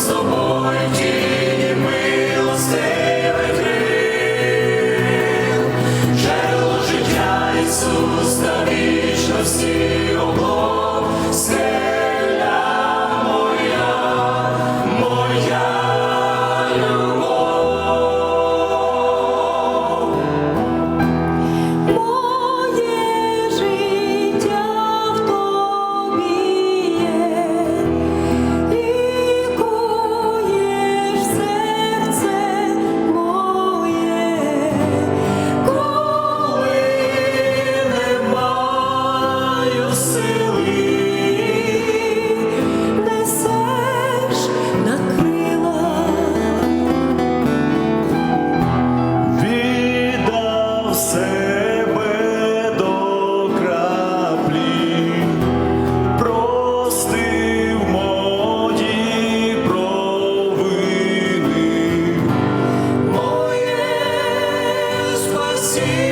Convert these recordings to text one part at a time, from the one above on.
so boy Jesus. see.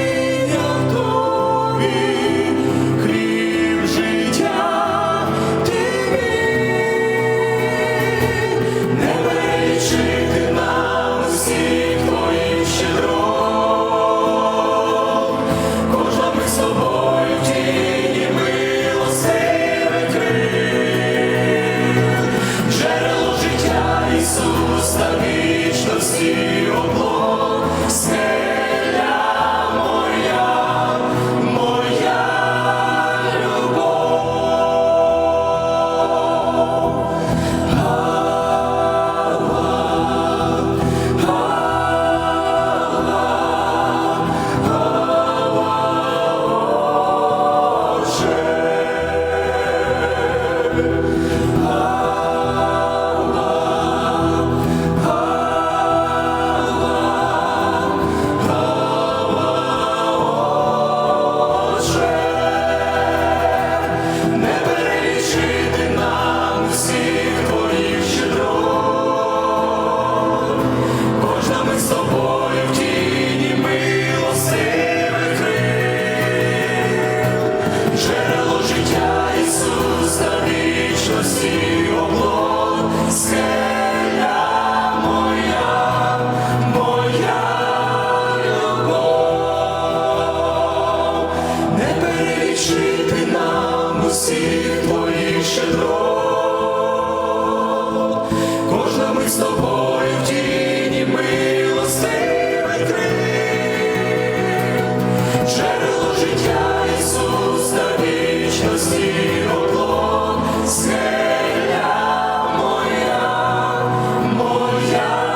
усі твої щедро, кожна ми з тобою в тіні милостиве крил, джерело життя Ісус та вічності опло, скеля моя, моя.